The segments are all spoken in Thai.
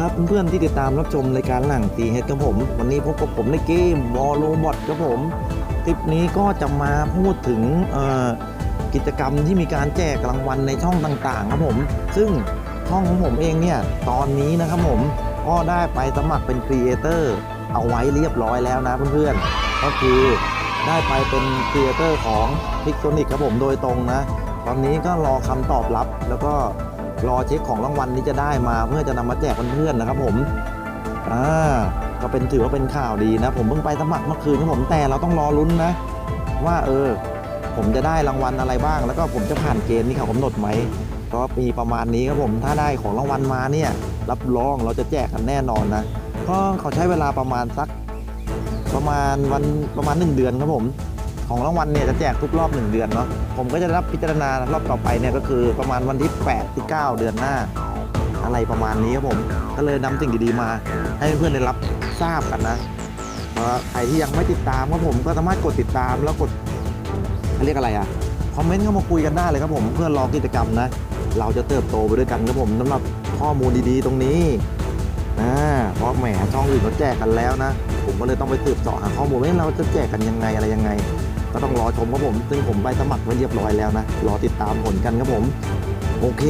ครับเพื่อนๆที่ติดตามรับชมรายการหลังตีเฮดครับผม วันนี้พบกับผมในเกมวอลโลบอทครับผมคลิปนี้ก็จะมาพูดถึงกิจกรรมที่มีการแจกรางวัลในช่องต่างๆ ครับผม ซึ่งช่องของผมเองเนี่ยตอนนี้นะครับผมก็ได้ไปสมัครเป็นครีเอเตอร์เอาไว้เรียบร้อยแล้วนะเพื่อนๆก็คือได้ไปเป็นครีเอเตอร์ของพิกโซนิกครับผมโดยตรงนะ ตอนนี้ก็รอคำตอบรับแล้วก็ รอเช็คของรางวัลที่จะได้มาเพื่อจะนำมาแจกเพื่อนๆนะครับ ผมอ่าก็เป็นถือว่าเป็นข่าวดีนะ ผมเพิ่งไปสมัครเมื่อคืนครับผมแต่เราต้องรอลุ้นนะ ว่าเออ ผมจะได้รางวัลอะไรบ้าง แล้วก็ผมจะผ่านเกณฑ์ที่เขากำหนดไหมก็มีประมาณนี้ครับผมถ้าได้ของรางวัลมาเนี่ย รับรองเราจะแจกกันแน่นอนนะก็เขาใช้เวลาประมาณสักประมาณวันประมาณ 1 เดือนครับผม ของรางวัลเนี่ยจะแจกทุกรอบ 1 เดือนเนาะผมก็จะรับพิจารณารอบต่อไปเนี่ยก็คือประมาณวันที่8ที่9 เดือนหน้า อะไรประมาณนี้ครับผมก็เลยนำสิ่งดีๆมา ให้เพื่อนๆได้รับทราบกันนะเอ่อใครที่ยังไม่ติดตามครับผมก็สามารถกดติดตามแล้วกดเขาเรียกอะไรอะคอมเมนต์เข้ามาคุยกันได้เลยครับผมเพื่อรอกิจกรรมนะ เราจะเติบโตไปด้วยกันครับผมสำหรับข้อมูลดีๆ ตรงนี้อ่าเพราะแหมช่องอื่นเขาแจกกันแล้วนะ ผมก็เลยต้องไปสืบเสาะหาข้อมูลว่าเราจะแจกกันยังไงอะไรยังไง ก็ต้องรอชมครับผม ซึ่งผมไปสมัครไว้เรียบร้อยแล้วนะ รอติดตามผลกันครับผม โอเค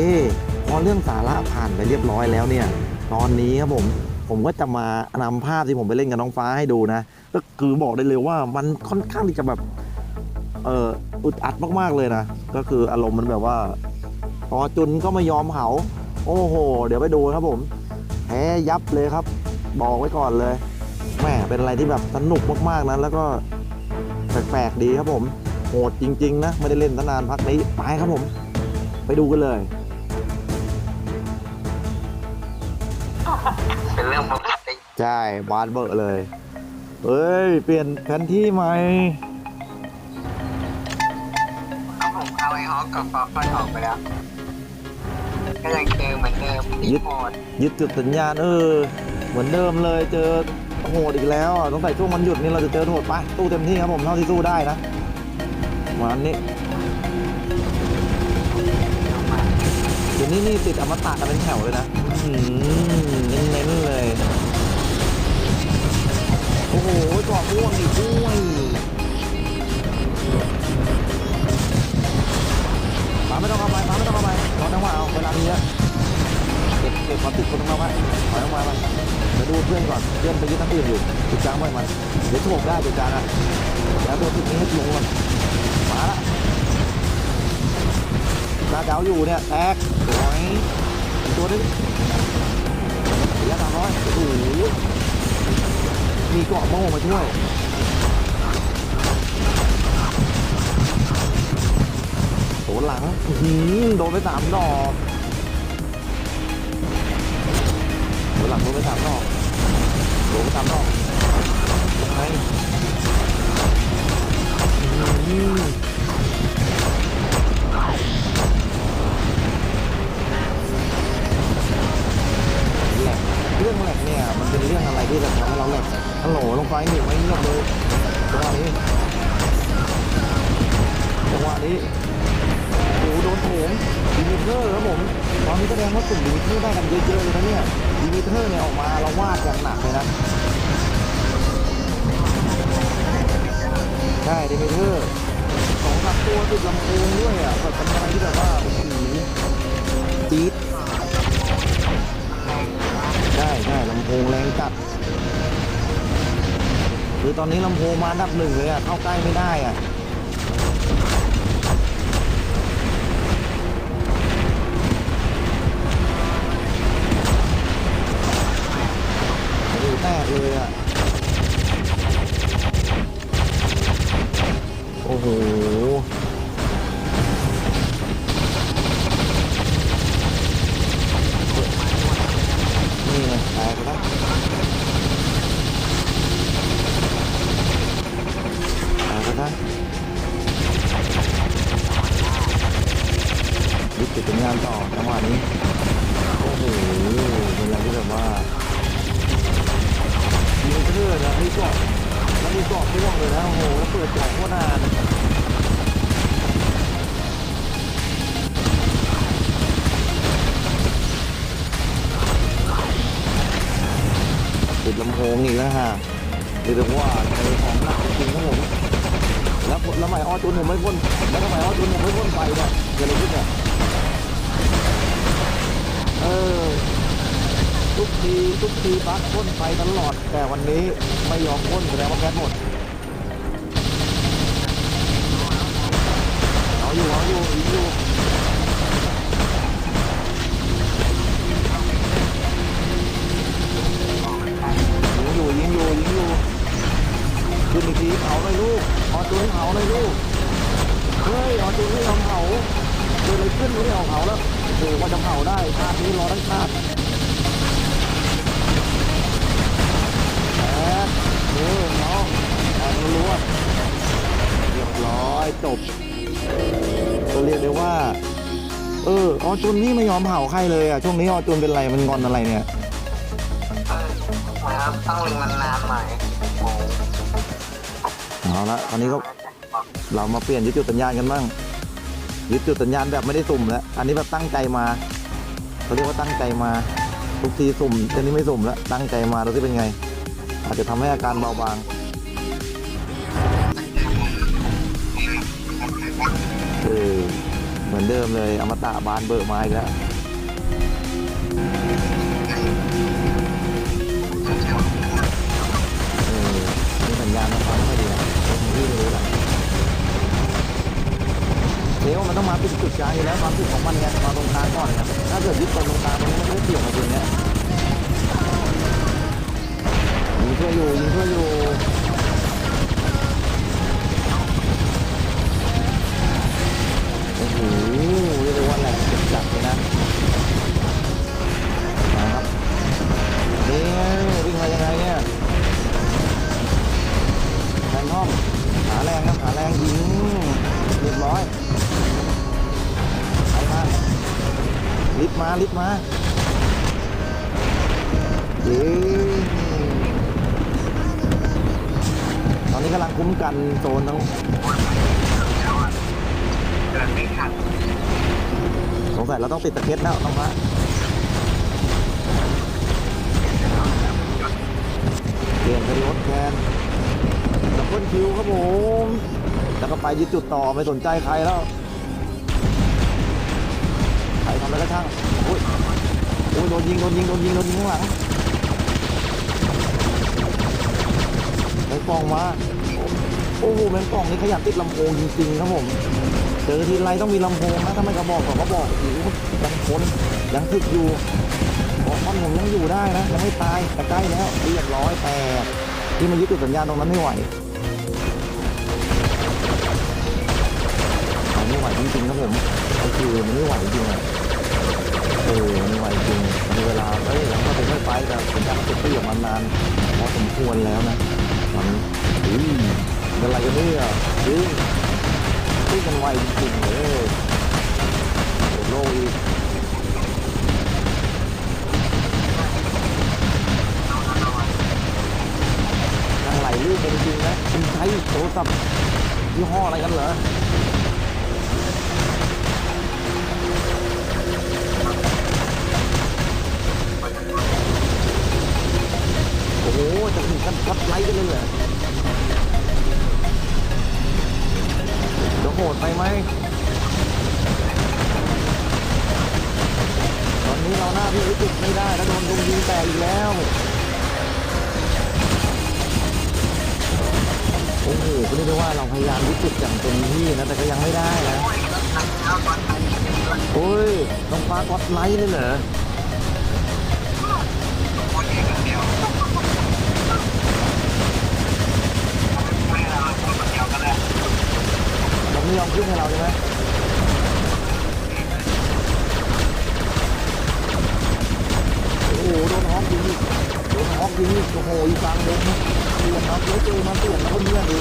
พอเรื่องสาระผ่านไปเรียบร้อยแล้วเนี่ย ตอนนี้ครับผม ผมก็จะมานำภาพที่ผมไปเล่นกับน้องฟ้าให้ดูนะ ก็คือบอกได้เลยว่ามันค่อนข้างที่จะแบบ เอออึดอัดมากๆเลยนะ ก็คืออารมณ์มันแบบว่าพอจุนก็ไม่ยอมเผา โอ้โห เดี๋ยวไปดูครับผม แพ้ยับเลยครับ บอกไว้ก่อนเลยแหมเป็นอะไรที่แบบสนุกมากๆนะ แล้วก็ แปลกๆดีครับผมโหดจริง ๆ นะ ไม่ได้เล่นตั้งนานพักนี้ไปครับผม ไปดูกันเลย เป็นเรื่องปกติใช่บานเบอร์เลยเฮ้ย เปลี่ยนแผนที่ใหม่ เอาผมเอาไอ้ฮอกกับฟอฟันออกไปแล้ว ก็ยังเจอเหมือนเดิมยึดโหดยึดจุดสัญญาณเออ เหมือนเดิมเลยเจอ โหดอีกแล้วต้องใส่ช่วงมันหยุดนี่เราจะเจอโหดไปสู้เต็มที่ครับผมเท่าที่สู้ได้นะวันนี้เดี๋ยวนี้นี่ติดอมตะกันเป็นแถวเลยนะเน้นๆเลย โอ้โหกรอบม่วงอีกด้วยมาไม่ต้องเข้าไปมาไม่ต้องเข้าไปรอจังหวะเอาเวลาดีเก็บเก็บความติดคนของเราไว้ถอยออกมาไปเดี๋ยวดูเพื่อนก่อนเพื่อนไปยึดทั้งอื่นอยู่จุดกลางไว้มันเดี๋ยวโฉบได้จุดกลางอะแล้วตัวจุดนี้ให้ลงก่อนมาละหน้าเจ้าอยู่เนี่ยแตกสวยอีกตัวนึงระยะสามร้อยโอ้โหมีเกาะโม่มาช่วยโดนหลังโดนไปสามดอก หัวหลังโดนไปสามรอบโดนไปสามรอบยังไง ใช่ดิมิเตอร์สองสามตัวติดลำโพงด้วยอะแบบเป็นอะไรที่แบบว่าโอ้โหจี๊ดใช่ใช่ลำโพงแรงจัดคือตอนนี้ลำโพงมาอันดับหนึ่งเลยอะเข้าใกล้ไม่ได้อะโอ้โหแตกเลยอะำโพงอีกแล้วฮะเรียกว่าเจอของหนักจริงครับผมแล้วผมแล้วทำไมอ้อจุนผมไม่พ่นแล้วทำไมออจุนผมไม่พ่นไฟเนี่ยเกิดอะไรขึ้นเนี่ยเออทุกทีทุกทีปักพ่นไฟตลอด แต่วันนี้ไม่ยอมพ่นแสดงว่าแก๊สหมดเอาอยู่เอาอยู่ยิงอยู่ อยู่ยิงอยู่ยิงอยู่ขึ้นอีกทีเผาเลยลูกออจูนเผาเลยลูกเฮ้ยออจูนไม่ยอมเผาเกิดอะไรขึ้นไม่ได้ออกเผาแล้วโอ้โหว่าจะเผาได้ชาตินี้รอทั้งชาติแอดเออน้องแอดรัวเรียบร้อยจบก็เรียกได้ว่า เออออจุนนี่ไม่ยอมเผาใครเลยอะช่วงนี้ออจุนเป็นไรมันงอนอะไรเนี่ย ครับต้องเล็งมันนานหน่อยโอ้เอาละตอนนี้ก็เรามาเปลี่ยนยึดจุดสัญญาณกันบ้างยึดจุดสัญญาณแบบไม่ได้สุ่มแล้วอันนี้แบบตั้งใจมาเขาเรียกว่าตั้งใจมาทุกทีสุ่มอันนี้ไม่สุ่มแล้วตั้งใจมาเราจะเป็นไง อาจจะทำให้อาการเบาบางเออเหมือนเดิมเลยอมตะบานเบิกมาอีกแล้ว ต้องมาเปิดจุดกลางอยู่แล้วความผิดของมันไงมาตรงกลางก่อนครับถ้าเกิดยึดตรงกลางตรงนี้มันไม่เกี่ยวกับตัวเนี้ยยิงเพื่ออยู่ยิงเพื่ออยู่โอ้โหเรียกได้ว่าแรงจัดเลยนะนะครับนี่วิ่งมายัง ลิฟมาลิฟต์มายิงตอนนี้กำลังคุ้มกันโซนทั้งสงสัยเราต้องติดตะเก็ดแล้วน้องพระเปลี่ยนไปรถแคนดับเบิลคิวครับผมแล้วก็ไปยึดจุดต่อไม่สนใจใครแล้ว ใครทำอะไรก็ช่าง โอ้ยโดนยิงโดนยิงโดนยิงโดนยิงข้างหลังแมงป่องมาโอ้โหแมงป่องนี่ขยันติดลำโพงจริงๆครับผมเจอทีไรต้องมีลำโพงนะถ้าไม่กระบอกผมก็บอกอ้โหยังทนยังถึกอยู่บอกมันผมยังอยู่ได้นะยังไม่ตายแต่ใกล้แล้วเรียบร้อยแต่ที่มายึดจุดสัญญาณตรงนั้นไม่ไหวไม่ไหวจริงๆครับผมก็คือมันไม่ไหวจริงอะเออมันไม่ไหวจริงมีเวลาเอ้ยหลังก็ไปค่อยไปแต่สัญญาณมันติดที่อยู่มานานพอสมควรแล้วนะมันอุ้ยอะไรกันเนี่ยจริงที่กันไวจริงเลย หดไปไหมตอนนี้เราหน้าที่รู้สึกไม่ได้แล้วโดนลุงยิงแตกอีกแล้วโอ้โหก็เรียกได้ว่าเราพยายามรู้สึกอย่างเต็มที่นะแต่ก็ยังไม่ได้นะโอ้ยน้องฟ้ากดไลค์เลยเหรอ ยอมขึ้นให้เราใช่ไหมโอ้โหโดนฮอกยิงอีกโดนฮอกยิงอีกโอ้โหอีกกลางวงเปลี่ยนมาเจอเจอมาเปลี่ยนแล้วเพื่อนดี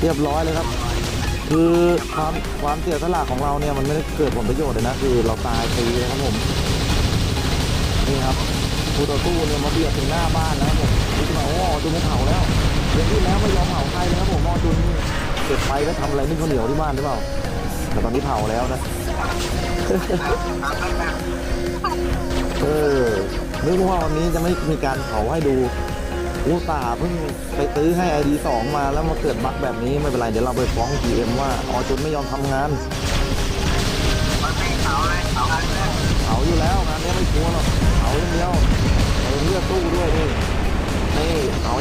เรียบร้อยเลยครับ คือความความเสียสละของเราเนี่ยมันไม่ได้เกิดผลประโยชน์เลยนะคือเราตายฟรีเลยครับผมนี่ครับผู้ต่อสู้เนี่ยมาเบียดถึงหน้าบ้านแล้วผม นี่มาโอ้จุนเผาแล้วเดือนที่แล้วไม่ยอมเผาใครเลยครับผมมอจุนนี่เก็บไปก็ทำอะไรนึ่งข้าวเหนียวที่บ้านหรือเปล่า แต่ตอนนี้เผาแล้วนะ เออนึกว่าวันนี้จะไม่มีการเผาให้ดูอุตส่าห์เพิ่งไปซื้อให้ ID 2มาแล้วมาเกิดบั๊กแบบนี้ไม่เป็นไรเดี๋ยวเราไปฟ้อง GM ว่าออจนไม่ยอมทำงาน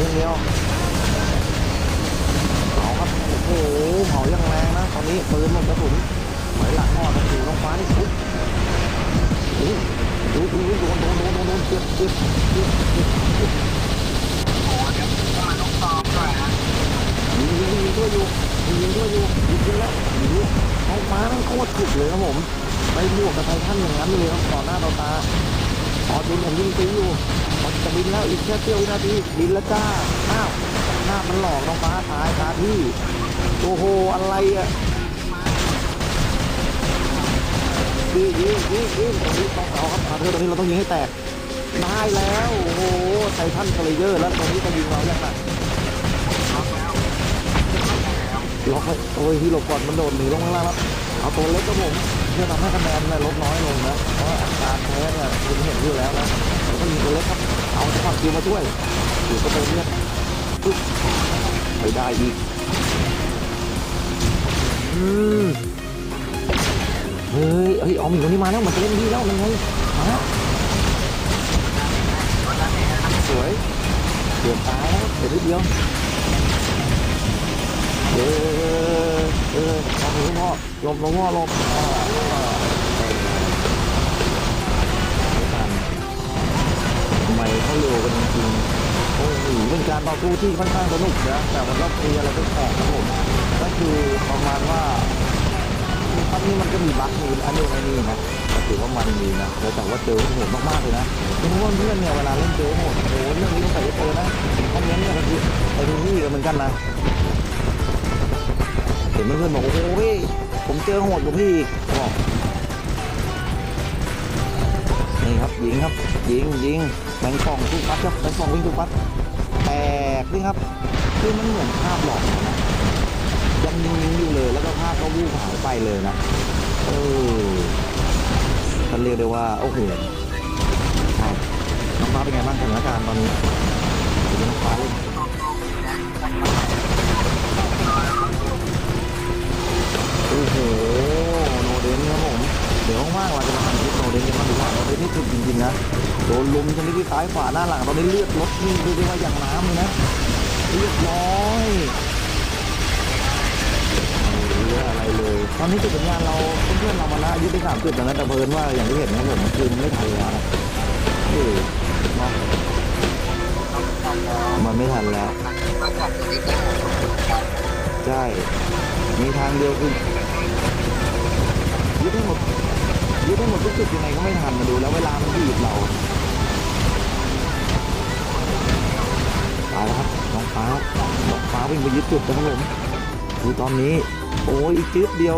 อย่างเดียวเผาครับโอ้โหเผาอย่างแรงนะ ตอนนี้ปืนหมดกระสุนไหลหลังหอดกันอยู่น้องฟ้านี่ปุ๊บดูดูดูดูโดนโดนโดนโดนโดนเจ็บเจ็บเจ็บเจ็บเจ็บโอ้โหเดี๋ยวมันต้องซ้อมด้วยนะยิงยิงยิงด้วยอยู่ยิงยิงด้วยอยู่ยิงยิงแล้วยิงท้องฟ้ามันโคตรสุดเลยครับผมไปบวกกับไททันอย่างนั้นเลยครับต่อหน้าต่อตา ออจุนผมยิงตีอยู่มันจะบินแล้วอีกแค่เสี้ยววินาทีบินแล้วจ้าอ้าวหน้ามันหลอกน้องฟ้าตายคาที่โอ้โหอะไรอะยิงยิงยิงยิงตรงนี้ต้องเอาครับอาเธอร์ตรงนี้เราต้องยิงให้แตกได้แล้วโอ้โหไททันสเลเยอร์แล้วตรงนี้จะยิงเราอย่างไรซ้อมแล้วล็อกไว้โอ้ยที่หลบก่อนมันโดดหนีลงข้างล่างแล้วเอาตัวเล็กครับผม เพื่อทำให้คะแนนเนี่ยลดน้อยลงนะ เพราะว่าอัตราแพ้เนี่ยคุณเห็นอยู่แล้วนะเราต้องยิงตัวเล็กครับ เอาจังหวะคิวมาช่วยอยู่ก็เติมเลือดปึ๊บไปได้อีก อืมเฮ้ยเฮ้ยออมอยู่ตรงนี้มาแล้วมันจะเล่นดีแล้วยังไงมาสวยเกือบตายแล้วเดี๋ยวนิดเดียวเออเออลองหลวงพ่อหลบหลวงพ่อหลบอ่าอ่าไม่ ทำไมเขาเร็วกันจริงๆโอ้โหเป็นการต่อสู้ที่ค่อนข้างสนุกนะแต่มันก็มีอะไรเป็นแปลกครับผมก็คือประมาณว่าตอนนี้มันก็มีบั๊กมีอันนี้อันนี้นะก็ถือว่ามันดีนะแล้วแต่ว่าเจอโหดมากๆเลยนะเพราะว่าเพื่อนเนี่ยเวลาเล่นเจอโหดโอ้โหเรื่องนี้ต้องใส่เจอนะคอมเมนต์เนี่ยก็คือไปดูนี่กันเหมือนกันนะเห็นเพื่อนๆบอกโอ้โหพี่ผมเจอโหดกว่าพี่บอกนี่ครับยิงครับยิงยิง แบงฟองทุกปัดครับแบงฟองวิ่งทุกปัดแตกนี่ครับคือมันเหมือนภาพหลอกนะยังยิงอยู่เลย แล้วก็ภาพก็วูบหายไปเลยนะเออมันเรียกได้ว่าโอ้โหน้องฟ้าเป็นไงบ้างสถานการณ์ตอนนี้น้องฟ้าเล่นโอ้โหโนเดนครับผมเดี๋ยวว่างๆเราจะมาทำคลิปโนเดนกันบ้างดีกว่าโนเดนนี่ถึกจริงๆนะ โดนลุมชนิดที่ซ้ายขวาหน้าหลังตอนนี้เลือดลดนี่ดูได้ว่าอย่างน้ำเลยนะเรียบร้อยไม่เหลืออะไรเลย ตอนนี้จุดสัญญาณเราเพื่อนๆเรามานะอายุได้สามจุดแล้วนะแต่เพิ่นว่าอย่างที่เห็นนะผมคือมันไม่ทันแล้วนะเออเนาะมันไม่ทันแล้วมันจับตัวนี้ไมดใช่ มีทางเดียวคือยึดให้หมดยึดให้หมดทุกจุดยังไงก็ไม่ทันมาดูแล้วเวลามันบีบเราายแล้วครับน้องฟ้าน้องฟ้าวิ่งไปยึดจุดนะครับผมดูตอนนี้ โอ้ยอีกจิ๊บเดียว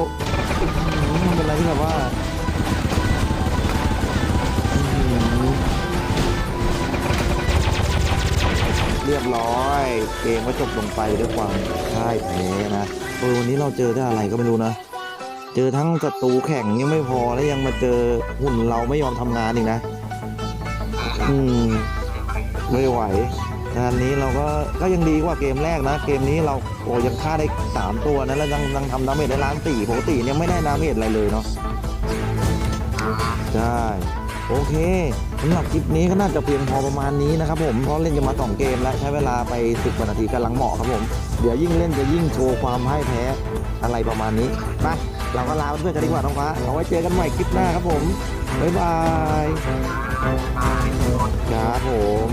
มันเป็นอะไรที่แบบว่าเรียบร้อย เกมก็จบลงไปด้วยความพ่ายแพ้นะเออวันนี้เราเจอได้อะไรก็ไม่รู้นะ เจอทั้งศัตรูแข่งยังไม่พอแล้วยังมาเจอหุ่นเราไม่ยอมทำงานอีกนะ อืม ไม่ไหว งานนี้เราก็ก็ยังดีกว่าเกมแรกนะ เกมนี้เราโอ้ยังฆ่าได้สามตัวนะแล้วยังยังทำดาเมจได้ล้านสี่ปกติเนี่ยไม่ได้ดาเมจอะไรเลยเนาะใช่โอเคสำหรับคลิปนี้ก็น่าจะเพียงพอประมาณนี้นะครับผมเพราะเล่นจะมาสองเกมแล้วใช้เวลาไปสิบกว่านาทีกำลังเหมาะครับผมเดี๋ยวยิ่งเล่นจะยิ่งโชว์ความพ่ายแพ้อะไรประมาณนี้ไปเราก็ลาเพื่อนกันดีกว่าน้องฟ้าเอาไว้เจอกันใหม่คลิปหน้าครับผมบ๊ายบายครับผม